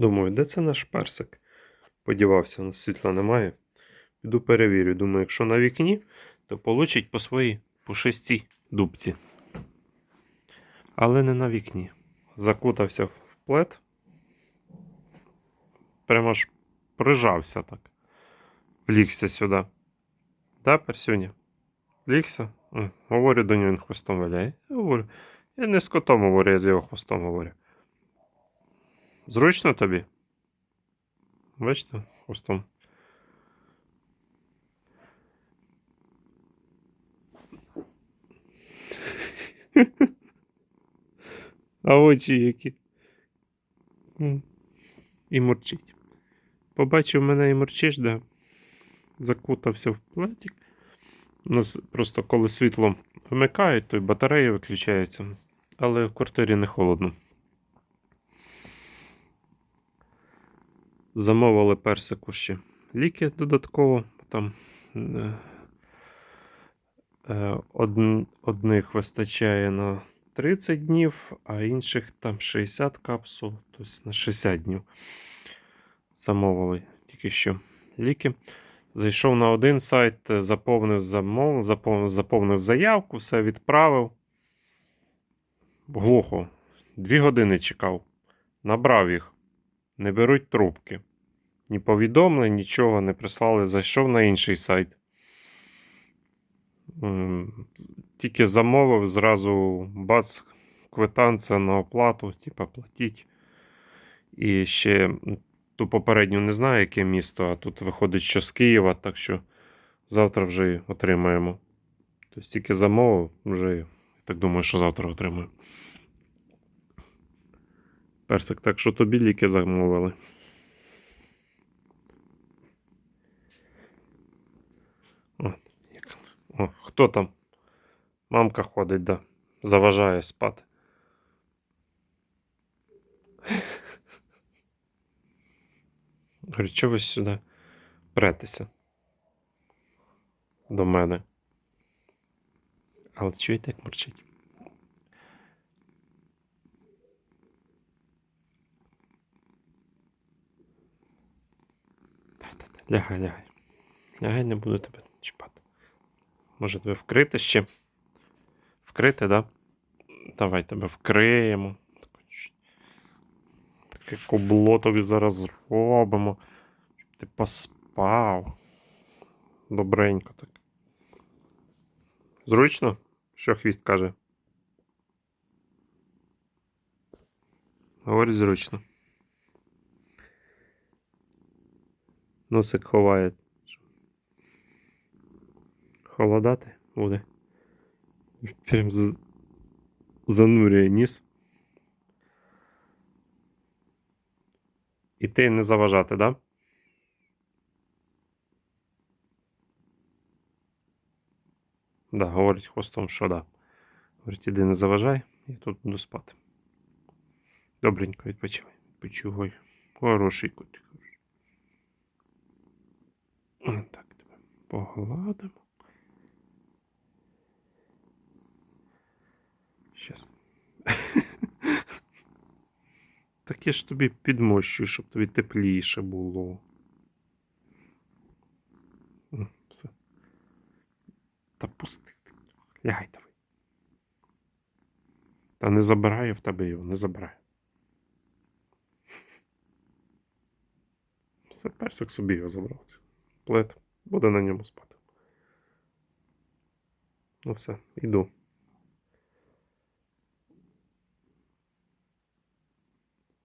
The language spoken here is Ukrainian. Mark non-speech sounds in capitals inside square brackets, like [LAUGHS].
Думаю, де це наш персик? Подівався, у нас світла немає. Піду перевірю. Думаю, якщо на вікні, то получить по своїй пушистій дубці. Але не на вікні. Закутався в плед. Прямо аж прижався так. Влігся сюди. Да, Персюня? Влігся? Говорю до нього, він хвостом валяє. Я говорю. Я не з котом говорю, я з його хвостом говорю. Зручно тобі? Бачите, хвостом. [LAUGHS] А очі які. І мурчить. Побачив мене і мурчиш, да. Закутався в платік. У нас просто коли світло вмикають, то й батареї виключаються. Але в квартирі не холодно. Замовили персику ще ліки додатково. Там е, е, одних вистачає на 30 днів, а інших там 60 капсул, тобто на 60 днів. Замовили тільки що ліки. Зайшов на один сайт, е, заповнив замов, заповнив, заповнив заявку, все відправив. Глухо. Дві години чекав. Набрав їх. Не беруть трубки. Ні повідомлень, нічого не прислали. Зайшов на інший сайт. Тільки замовив, зразу бац, квитанція на оплату, типа платіть. І ще ту попередню не знаю, яке місто, а тут виходить, що з Києва, так що завтра вже отримаємо. Тобто тільки замовив, вже так думаю, що завтра отримаю. Персик, так що тобі ліки замовили. О, хто там? Мамка ходить, да. Заважає спати. Говорю, чого ви сюди претеся? До мене. Але чуєте, як мурчить? Лягай, лягай. Лягай, не буду тебе чіпати. Може тебе вкрити ще? Вкрити, да? Давай тебе вкриємо. Таке кубло тобі зараз зробимо. Щоб ти поспав. Добренько так. Зручно? Що хвіст каже? Говорить зручно. Носик ховає. Холодати буде. Прям занурює ніс. І ти не заважати, да? Да, говорить хвостом, що да. Говорить, іди не заважай, я тут буду спати. Добренько відпочивай. Відпочивай. Хороший котик. Так, тебе погладимо. Щас. [LAUGHS] Так я ж тобі підмощую, щоб тобі тепліше було. Все. Та пусти. Лягай давай. Та не забираю в тебе його, не забираю. Все, персик собі його забрав. Плед. Буде на ньому спати. Ну все, іду.